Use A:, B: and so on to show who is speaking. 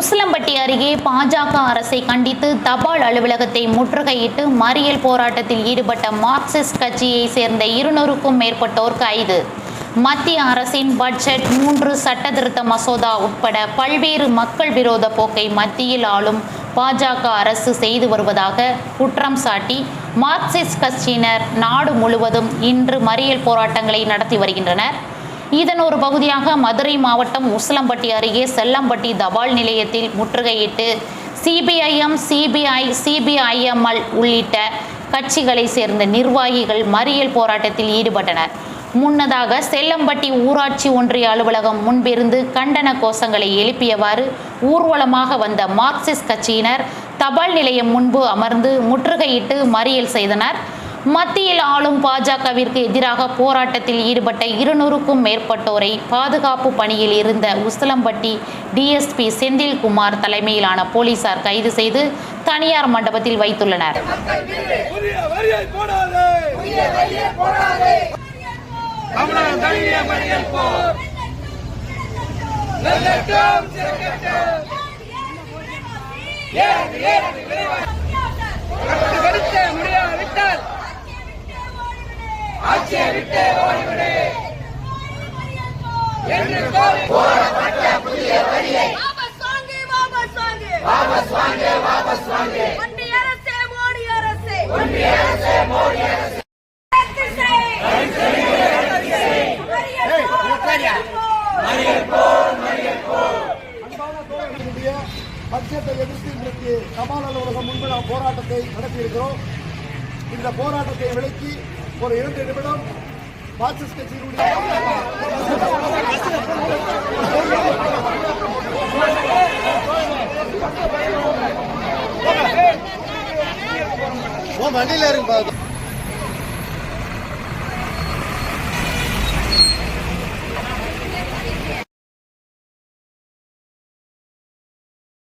A: முஸ்லம்பட்டி அருகே பாஜக அரசை கண்டித்து தபால் அலுவலகத்தை முற்றுகையிட்டு மறியல் போராட்டத்தில் ஈடுபட்ட மார்க்சிஸ்ட் கட்சியை சேர்ந்த இருநூறுக்கும் மேற்பட்டோர் கைது. மத்திய அரசின் பட்ஜெட் மூன்று சட்டத்திருத்த மசோதா உட்பட பல்வேறு மக்கள் விரோத போக்கை மத்தியில் ஆளும் பாஜக அரசு செய்து வருவதாக குற்றம் சாட்டி மார்க்சிஸ்ட் கட்சியினர் நாடு முழுவதும் இன்று மறியல் போராட்டங்களை நடத்தி வருகின்றனர். இதன் ஒரு பகுதியாக மதுரை மாவட்டம் உசிலம்பட்டி அருகே செல்லம்பட்டி தபால் நிலையத்தில் முற்றுகையிட்டு சிபிஐஎம் சிபிஐ சிபிஐஎம்எல் உள்ளிட்ட கட்சிகளை சேர்ந்த நிர்வாகிகள் மறியல் போராட்டத்தில் ஈடுபட்டனர். முன்னதாக செல்லம்பட்டி ஊராட்சி ஒன்றிய அலுவலகம் முன்பிருந்து கண்டன கோஷங்களை எழுப்பியவாறு ஊர்வலமாக வந்த மார்க்சிஸ்ட் கட்சியினர் தபால் நிலையம் முன்பு அமர்ந்து முற்றுகையிட்டு மறியல் செய்தனர். மத்தியில் ஆளும் பாஜகவிற்கு எதிராக போராட்டத்தில் ஈடுபட்ட இருநூறுக்கும் மேற்பட்டோரை பாதுகாப்பு பணியில் இருந்த உசிலம்பட்டி டிஎஸ்பி செந்தில்குமார் தலைமையிலான போலீசார் கைது செய்து தனியார் மண்டபத்தில் வைத்துள்ளனர்
B: Yeah, yeah, yeah. பூமியை விட்டு ஓடிவிடு. என்று கோரி
C: போடப்பட்ட பட்ஜெட்டை எதிர்த்து இன்றைக்கு தபால் அலுவலகம் முன்பு நாம் போராட்டத்தை நடத்தியிருக்கிறோம். இந்த போராட்டத்தை விளக்கி ஒரு இரண்டு நிமிடம் மார்க்சிஸ்ட் கட்சியினுடைய வண்டியில இருக்கு